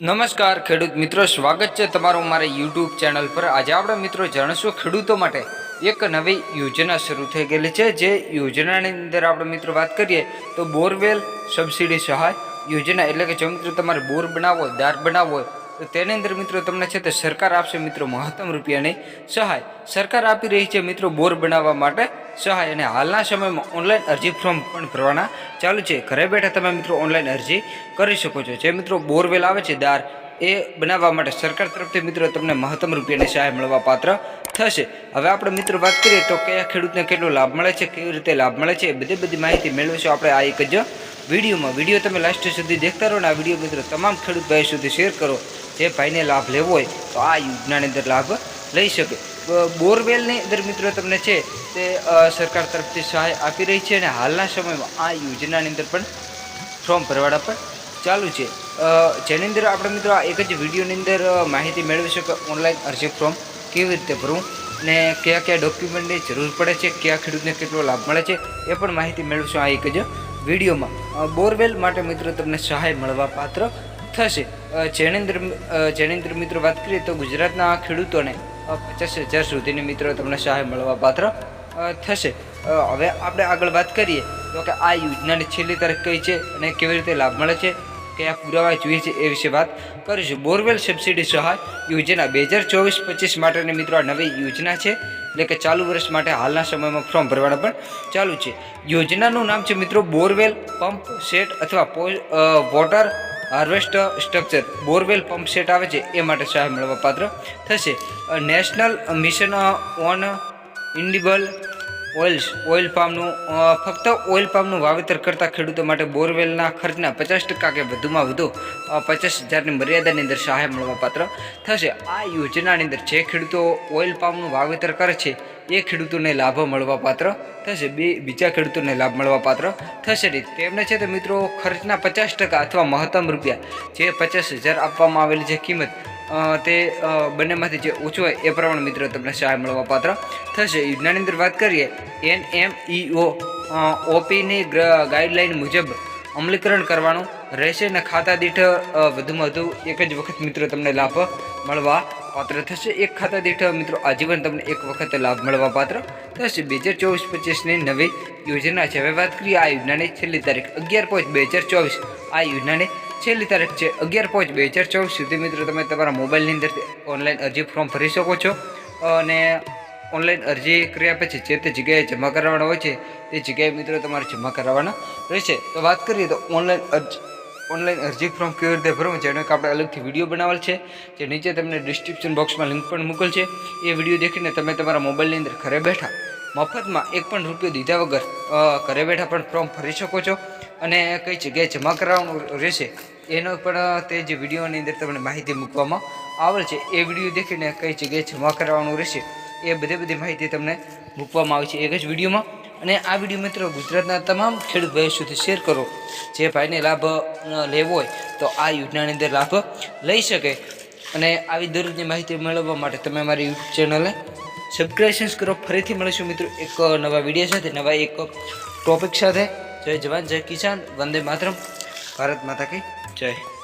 નમસ્કાર, ખેડૂત મિત્રો. સ્વાગત છે તમારું મારા યુટ્યુબ ચેનલ પર. આજે આપણે મિત્રો જાણીશું ખેડૂતો માટે એક નવી યોજના શરૂ થઈ ગયેલી છે. જે યોજનાની અંદર આપણે મિત્રો વાત કરીએ તો બોરવેલ સબસિડી સહાય યોજના, એટલે કે જો મિત્રો તમારે બોર બનાવવો હોય દાર બનાવવો હોય તો તેની અંદર મિત્રો, તમને છે તે સરકાર આપશે મિત્રો મહત્તમ રૂપિયાની સહાય. સરકાર આપી રહી છે મિત્રો બોર બનાવવા માટે સહાય અને હાલના સમયમાં ઓનલાઈન અરજી ફોર્મ પણ ભરવાના ચાલુ છે. ઘરે બેઠા તમે મિત્રો ઓનલાઈન અરજી કરી શકો છો. જે મિત્રો બોરવેલ આવે છે, દાર એ બનાવવા માટે સરકાર તરફથી મિત્રો તમને મહત્તમ રૂપિયાની સહાય મળવા પાત્ર થશે. હવે આપણે મિત્રો વાત કરીએ તો કયા ખેડૂતને કેટલો લાભ મળે છે, કેવી રીતે લાભ મળે છે એ બધી બધી માહિતી મેળવીશું આપણે આ એક જ વિડીયોમાં. વીડિયો તમે લાસ્ટ સુધી દેખતા રહો ને આ વીડિયો મિત્રો તમામ ખેડૂત ભાઈ સુધી શેર કરો. જે ભાઈને લાભ લેવો હોય, તો આ યોજનાની અંદર લાભ લઈ શકે. બોરવેલની અંદર મિત્રો તમને છે તે સરકાર તરફથી સહાય આપી રહી છે અને હાલના સમયમાં આ યોજનાની અંદર પણ ફોર્મ ભરવાડા પણ ચાલુ છે. જેની અંદર આપણે મિત્રો આ એક જ વિડીયોની અંદર માહિતી મેળવી શકો. ઓનલાઈન અરજી ફોર્મ કેવી રીતે ભરવું ને કયા કયા ડોક્યુમેન્ટની જરૂર પડે છે, કયા ખેડૂતને કેટલો લાભ મળે છે, એ પણ માહિતી મેળવશું આ એક જ વિડીયોમાં. બોરવેલ માટે મિત્રો તમને સહાય મળવા પાત્ર થશે. અ, જેની અંદર અ, જેની અંદર મિત્રો વાત કરીએ તો ગુજરાતના ખેડૂતોને પચાસ હજાર સુધીની મિત્રો તમને સહાય મળવા પાત્ર થશે. હવે આપણે આગળ વાત કરીએ તો કે આ યોજનાની છેલ્લી તારીખ કઈ છે અને કેવી રીતે લાભ મળે છે કયા પુરાવા જોઈએ છે એ વિશે વાત કરીશું. બોરવેલ સબસિડી સહાય યોજના બે હજાર ચોવીસ પચીસ માટેની મિત્રો આ નવી યોજના છે એટલે કે ચાલુ વર્ષ માટે હાલના સમયમાં ફોર્મ ભરવાના પણ ચાલુ છે. યોજનાનું નામ છે મિત્રો બોરવેલ પંપ સેટ અથવા water harvest structure borewell pump set આવે છે, એ માટે સહાય મેળવવા પાત્ર થશે. National mission on edible oils oil પામનું ફક્ત ઓઇલ પામનું વાવેતર કરતા ખેડૂતો માટે બોરવેલના ખર્ચના પચાસ ટકા કે વધુમાં વધુ પચાસ હજારની મર્યાદાની અંદર સહાય મળવા પાત્ર થશે. આ યોજનાની અંદર જે ખેડૂતો ઓઇલ પામનું વાવેતર કરે છે, એ ખેડૂતોને લાભ મળવા પાત્ર થશે. બે, બીજા ખેડૂતોને લાભ મળવા પાત્ર થશે. નહીં તેમને છે તો મિત્રો ખર્ચના પચાસ ટકા અથવા મહત્તમ રૂપિયા, જે પચાસ હજાર આપવામાં આવેલી છે કિંમત તે બંનેમાંથી જે ઓછું હોય એ પ્રમાણે મિત્રો તમને સહાય મળવા પાત્ર થશે. યોજનાની અંદર વાત કરીએ એન એમ ઈઓ ઓપીની ગાઈડલાઈન મુજબ અમલીકરણ કરવાનું રહેશે અને ખાતા દીઠ વધુમાં વધુ એક જ વખત મિત્રો તમને લાભ મળવા પાત્ર થશે. એક ખાતા દીઠ મિત્રો આજીવન તમને એક વખત લાભ મળવા પાત્ર થશે. બે હજાર ચોવીસ પચીસની નવી યોજના છે. હવે વાત કરીએ આ યોજનાની છેલ્લી તારીખ અગિયાર પાંચ બે હજાર ચોવીસ. આ યોજનાની છેલ્લી તારીખ છે અગિયાર પાંચ બે હજાર ચોવીસ સુધી મિત્રો તમે તમારા મોબાઈલની અંદર ઓનલાઈન અરજી ફોર્મ ભરી શકો છો. અને ઓનલાઈન અરજી કર્યા પછી જે તે જગ્યાએ જમા કરાવવાના હોય છે, તે જગ્યાએ મિત્રો તમારે જમા કરાવવાના રહેશે. તો વાત કરીએ તો ઓનલાઈન અરજી ઓનલાઈન અરજી ફોર્મ કેવી રીતે ભરવું જેનો એક આપણે અલગથી વીડિયો બનાવેલ છે, જે નીચે તમને ડિસ્ક્રિપ્શન બોક્સમાં લિંક પણ મોકલ છે. એ વીડિયો દેખીને તમે તમારા મોબાઈલની અંદર ઘરે બેઠા મફતમાં એક પણ રૂપિયો દીધા વગર ઘરે બેઠા પણ ફોર્મ ભરી શકો છો. અને કઈ જગ્યાએ જમા કરાવવાનું રહેશે એનો પણ તે જે વિડીયોની અંદર તમને માહિતી મૂકવામાં આવેલ છે. એ વીડિયો દેખીને કઈ જગ્યાએ જમા કરાવવાનું રહેશે એ બધી બધી માહિતી તમને મૂકવામાં આવે છે એક જ વિડીયોમાં. અને આ વીડિયો મિત્રો ગુજરાતના તમામ ખેડૂત ભાઈઓ સુધી શેર કરો. જે ભાઈને લાભ લેવો હોય તો આ યોજનાની અંદર લાભ લઈ શકે. અને આવી દરરોજની માહિતી મેળવવા માટે તમે અમારી યુટ્યુબ ચેનલને સબસ્ક્રાઇબ કરો. ફરીથી મળીશું મિત્રો એક નવા વીડિયો સાથે, નવા એક ટોપિક સાથે. જય જવાન, જય કિસાન. વંદે માતરમ. ભારત માતા કી. જય